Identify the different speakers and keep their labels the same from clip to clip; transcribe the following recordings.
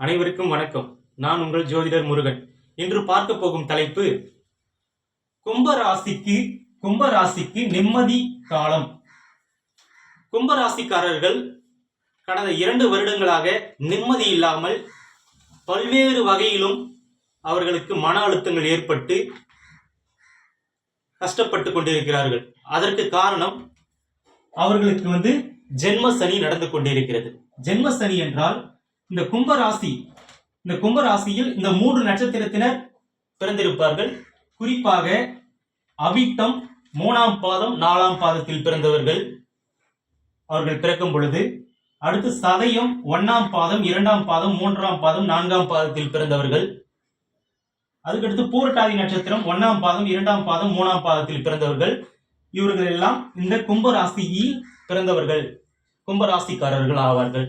Speaker 1: அனைவருக்கும் வணக்கம். நான் உங்கள் ஜோதிடர் முருகன். இன்று பார்க்க போகும் தலைப்பு கும்பராசிக்கு கும்பராசிக்கு நிம்மதி காலம். கும்பராசிக்காரர்கள் கடந்த இரண்டு வருடங்களாக நிம்மதி இல்லாமல் பல்வேறு வகையிலும் அவர்களுக்கு மன அழுத்தங்கள் ஏற்பட்டு கஷ்டப்பட்டு கொண்டிருக்கிறார்கள். அதற்கு காரணம் அவர்களுக்கு வந்து ஜென்ம சனி நடந்து கொண்டிருக்கிறது. ஜென்ம சனி என்றால் இந்த கும்பராசி இந்த கும்பராசியில் இந்த மூன்று நட்சத்திரத்தினர் பிறந்திருப்பார்கள். குறிப்பாக அவிட்டம் மூணாம் பாதம் நாலாம் பாதத்தில் பிறந்தவர்கள் அவர்கள் பிறக்கும் பொழுது. அடுத்து சதயம் ஒன்னாம் பாதம் இரண்டாம் பாதம் மூன்றாம் பாதம் நான்காம் பாதத்தில் பிறந்தவர்கள். அதுக்கடுத்து பூரட்டாதி நட்சத்திரம் ஒன்னாம் பாதம் இரண்டாம் பாதம் மூணாம் பாதத்தில் பிறந்தவர்கள். இவர்கள் எல்லாம் இந்த கும்பராசியில் பிறந்தவர்கள். கும்பராசிக்காரர்கள் ஆவார்கள்.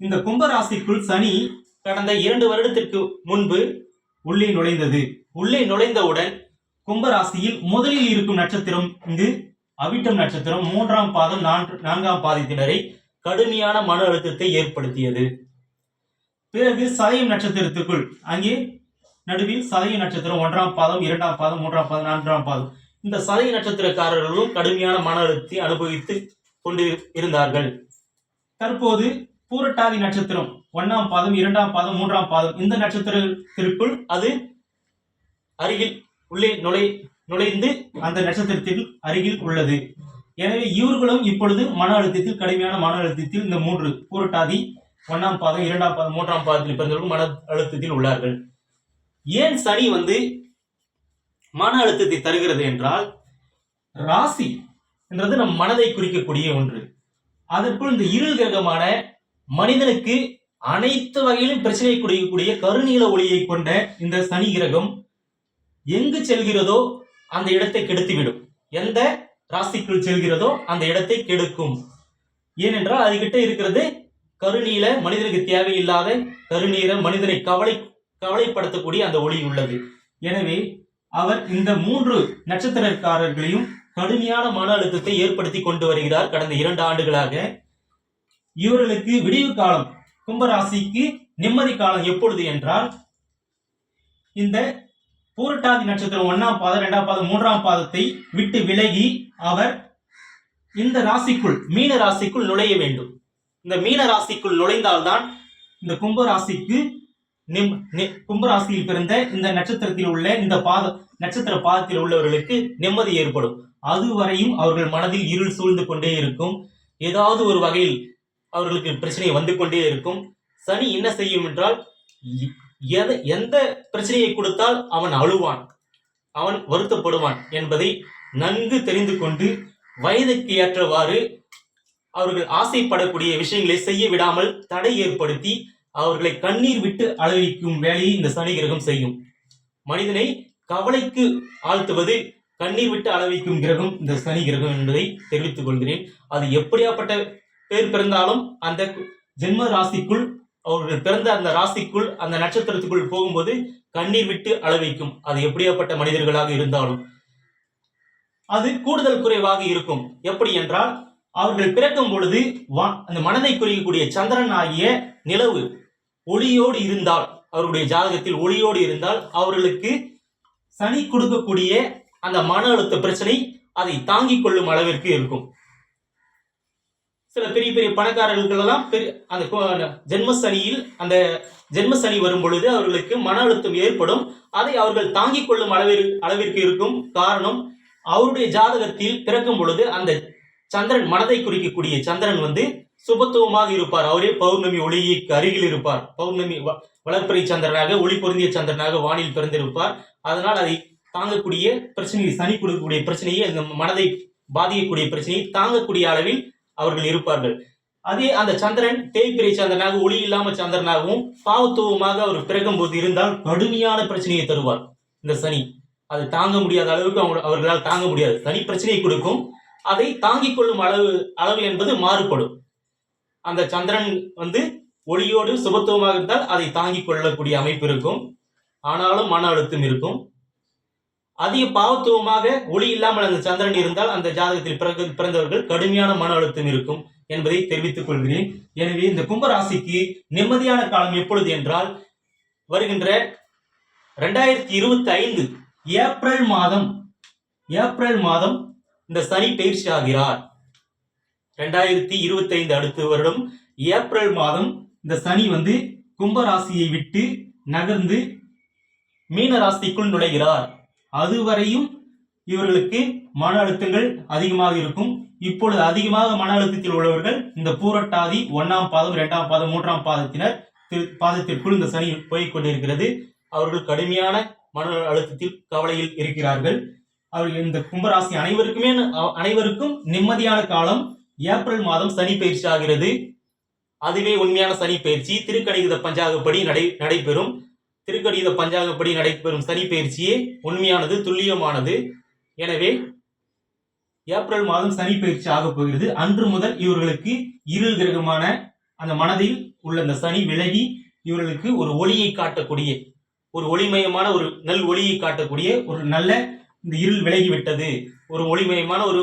Speaker 1: இந்த கும்பராசிக்குள் சனி கடந்த இரண்டு வருடத்திற்கு முன்பு உள்ளே நுழைந்தது. உள்ளே நுழைந்தவுடன் கும்பராசியில் முதலில் இருக்கும் நட்சத்திரம் இங்கு அவிட்டம் நட்சத்திரம். மூன்றாம் பாதம் நான்கு நான்காம் பாதத்தினரை கடுமையான மன அழுத்தத்தை ஏற்படுத்தியது. பிறகு சதயம் நட்சத்திரத்துக்குள் அங்கே நடுவில் சதய நட்சத்திரம் ஒன்றாம் பாதம் இரண்டாம் பாதம் மூன்றாம் பாதம் நான்காம் பாதம். இந்த சதய நட்சத்திரக்காரர்களும் கடுமையான மன அழுத்தத்தை அனுபவித்து கொண்டு இருந்தார்கள். தற்போது பூரட்டாதி நட்சத்திரம் ஒன்னாம் பாதம் இரண்டாம் பாதம் மூன்றாம் பாதம் இந்த நட்சத்திரத்திற்குள் அது அருகில் உள்ளே நுழை நுழைந்து அந்த நட்சத்திரத்தில் அருகில் உள்ளது. எனவே இவர்களும் இப்பொழுது மன அழுத்தத்தில் கடுமையான மன அழுத்தத்தில் இந்த மூன்று பூரட்டாதி ஒன்னாம் பாதம் இரண்டாம் பாதம் மூன்றாம் பாதத்தில் பிறந்தவர்கள் மன அழுத்தத்தில் உள்ளார்கள். ஏன் சனி வந்து மன அழுத்தத்தை தருகிறது என்றால் ராசி என்றது நம் மனதை குறிக்கக்கூடிய ஒன்று. அதற்குள் இந்த இரு கிரகமான மனிதனுக்கு அனைத்து வகையிலும் பிரச்சனை கொடுக்கக்கூடிய கருநீல ஒளியை கொண்ட இந்த சனி கிரகம் எங்கு செல்கிறதோ அந்த இடத்தை கெடுத்துவிடும். எந்த ராசிக்குள் செல்கிறதோ அந்த இடத்தை கெடுக்கும். ஏனென்றால் அதுகிட்ட இருக்கிறது கருநீல மனிதனுக்கு தேவையில்லாத கருநீர மனிதனை கவலை கவலைப்படுத்தக்கூடிய அந்த ஒளி உள்ளது. எனவே அவர் இந்த மூன்று நட்சத்திரக்காரர்களையும் கடுமையான மன அழுத்தத்தை ஏற்படுத்தி கொண்டு வருகிறார். கடந்த இரண்டு ஆண்டுகளாக இவர்களுக்கு விடிவு காலம் கும்பராசிக்கு நிம்மதி காலம் எப்பொழுது என்றால் இந்த பூரட்டாதி நட்சத்திரம் ஒன்னாம் பாதம் இரண்டாம் பாதம் மூன்றாம் பாதத்தை விட்டு விலகி அவர் இந்த ராசிக்குள் மீன ராசிக்குள் நுழைய வேண்டும். இந்த மீன ராசிக்குள் நுழைந்தால்தான் இந்த கும்பராசிக்கு நிம் நி- கும்பராசியில் பிறந்த இந்த நட்சத்திரத்தில் உள்ள இந்த பாத நட்சத்திர பாதத்தில் உள்ளவர்களுக்கு நிம்மதி ஏற்படும். அதுவரையும் அவர்கள் மனதில் இருள் சூழ்ந்து கொண்டே இருக்கும். ஏதாவது ஒரு வகையில் அவர்களுக்கு பிரச்சனை வந்து கொண்டே இருக்கும். சனி என்ன செய்யும் என்றால் எந்த பிரச்சனையை கொடுத்தால் அவன் அழுவான். அவன் வருத்தப்படுவான் என்பதை நன்கு தெரிந்து கொண்டு வயதுக்கு ஏற்றவாறு அவர்கள் ஆசைப்படக்கூடிய விஷயங்களை செய்ய விடாமல் தடை ஏற்படுத்தி அவர்களை கண்ணீர் விட்டு அழகிக்கும் வேலையை இந்த சனி கிரகம் செய்யும். மனிதனை கவலைக்கு ஆழ்த்துவது கண்ணீர் விட்டு அளவிக்கும் கிரகம் இந்த சனி கிரகம் என்பதை தெரிவித்துக் கொள்கிறேன். அது எப்படியாப்பட்ட பேர் பிறந்தாலும் அந்த ஜென்ம ராசிக்குள் அவர்கள் பிறந்த அந்த ராசிக்குள் அந்த நட்சத்திரத்துக்குள் போகும்போது கண்ணீர் விட்டு அளவைக்கும் அது எப்படியாப்பட்ட மனிதர்களாக இருந்தாலும். அது கூடுதல் குறைவாக இருக்கும். எப்படி என்றால் அவர்கள் பிறக்கும் பொழுது அந்த மனதை குறிக்கக்கூடிய சந்திரன் ஆகிய நிலவு ஒளியோடு இருந்தால் அவருடைய ஜாதகத்தில் ஒளியோடு இருந்தால் அவர்களுக்கு சனி கொடுக்கக்கூடிய அந்த மன அழுத்த பிரச்சனை அதை தாங்கிக் கொள்ளும் அளவிற்கு இருக்கும். சில பெரிய பெரிய பணக்காரர்களுக்கெல்லாம் பெரிய அந்த கோ- அந்த ஜென்ம சனியில் அந்த ஜென்ம சனி வரும் பொழுது அவர்களுக்கு மன அழுத்தம் ஏற்படும். அதை அவர்கள் தாங்கிக் கொள்ளும் அளவிற்கு அளவிற்கு இருக்கும் காரணம் அவருடைய ஜாதகத்தில் பிறக்கும் பொழுது அந்த சந்திரன் மனதை குறிக்கக்கூடிய சந்திரன் வந்து சுபத்துவமாக இருப்பார். அவரே பௌர்ணமி ஒளிக்கு அருகில் இருப்பார். பௌர்ணமி வ- சந்திரனாக ஒளி பொருந்திய சந்திரனாக வானில் பிறந்திருப்பார். அதனால் அதை தாங்கக்கூடிய பிரச்சனையை சனி கொடுக்கக்கூடிய பிரச்சனையை அந்த மனதை பாதிக்கக்கூடிய பிரச்சனையை தாங்கக்கூடிய அளவில் அவர்கள் இருப்பார்கள். அதே அந்த சந்திரன் தேய்பிரை சந்திரனாக ஒளி இல்லாம சந்திரனாகவும் பாவத்துவமாக அவர் பிறக்கும் போது இருந்தால் கடுமையான பிரச்சனையை தருவார். இந்த சனி அது தாங்க முடியாத அளவுக்கு அவங்க அவர்களால் தாங்க முடியாது. சனி பிரச்சனையை கொடுக்கும். அதை தாங்கிக் கொள்ளும் அளவு அளவு என்பது மாறுபடும். அந்த சந்திரன் வந்து ஒளியோடு சுபத்துவமாக இருந்தால் அதை தாங்கிக் கொள்ளக்கூடிய அமைப்பு இருக்கும். ஆனாலும் மன அழுத்தம் இருக்கும். அதிக பாவத்துவமாக ஒளி இல்லாமல் அந்த சந்திரன் இருந்தால் அந்த ஜாதகத்தில் பிறகு பிறந்தவர்கள் கடுமையான மன அழுத்தம் இருக்கும் என்பதை தெரிவித்துக் கொள்கிறேன். எனவே இந்த கும்பராசிக்கு நிம்மதியான காலம் எப்பொழுது என்றால் வருகின்ற ரெண்டாயிரத்தி இருபத்தி ஐந்து ஏப்ரல் மாதம் ஏப்ரல் மாதம் இந்த சனி பயிற்சி ஆகிறார். ரெண்டாயிரத்தி இருபத்தி ஐந்து அடுத்த வருடம் ஏப்ரல் மாதம் இந்த சனி வந்து கும்பராசியை விட்டு நகர்ந்து மீன ராசிக்குள் நுழைகிறார். அதுவரையும் இவர்களுக்கு மன அழுத்தங்கள் அதிகமாக இருக்கும். இப்பொழுது அதிகமாக மன அழுத்தத்தில் உள்ளவர்கள் இந்த பூரட்டாதி ஒன்னாம் பாதம் இரண்டாம் பாதம் மூன்றாம் பாதத்தினர் பாதத்திற்குள் இந்த சனி போய்கொண்டிருக்கிறது அவர்கள் கடுமையான மன அழுத்தத்தில் கவலையில் இருக்கிறார்கள். அவர்கள் இந்த கும்பராசி அனைவருக்குமே அனைவருக்கும் நிம்மதியான காலம். ஏப்ரல் மாதம் சனி பயிற்சி ஆகிறது. அதுவே உண்மையான சனி பயிற்சி. திருக்கணித பஞ்சாகப்படி நடை நடைபெறும். திருக்கடித பஞ்சாங்கப்படி நடைபெறும் சனி பயிற்சியே உண்மையானது துல்லியமானது. எனவே ஏப்ரல் மாதம் சனி பயிற்சி ஆகப் போகிறது. அன்று முதல் இவர்களுக்கு இருள் கிரகமான அந்த மனதில் உள்ள அந்த சனி விலகி இவர்களுக்கு ஒரு ஒளியை காட்டக்கூடிய ஒரு ஒளிமயமான ஒரு நல் ஒளியை காட்டக்கூடிய ஒரு நல்ல இந்த இருள் விலகிவிட்டது. ஒரு ஒளிமயமான ஒரு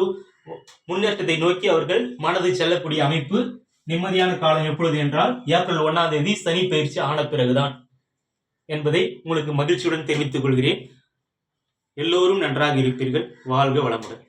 Speaker 1: முன்னேற்றத்தை நோக்கி அவர்கள் மனது செல்லக்கூடிய அமைப்பு நிம்மதியான காலம் எப்பொழுது என்றால் ஏப்ரல் ஒன்னாம் தேதி சனி பயிற்சி ஆன பிறகுதான். என்பதை உங்களுக்கு மகிழ்ச்சியுடன் தெரிவித்துக் கொள்கிறேன். எல்லோரும் நன்றாக இருப்பீர்கள். வாழ்க வளமுடன்.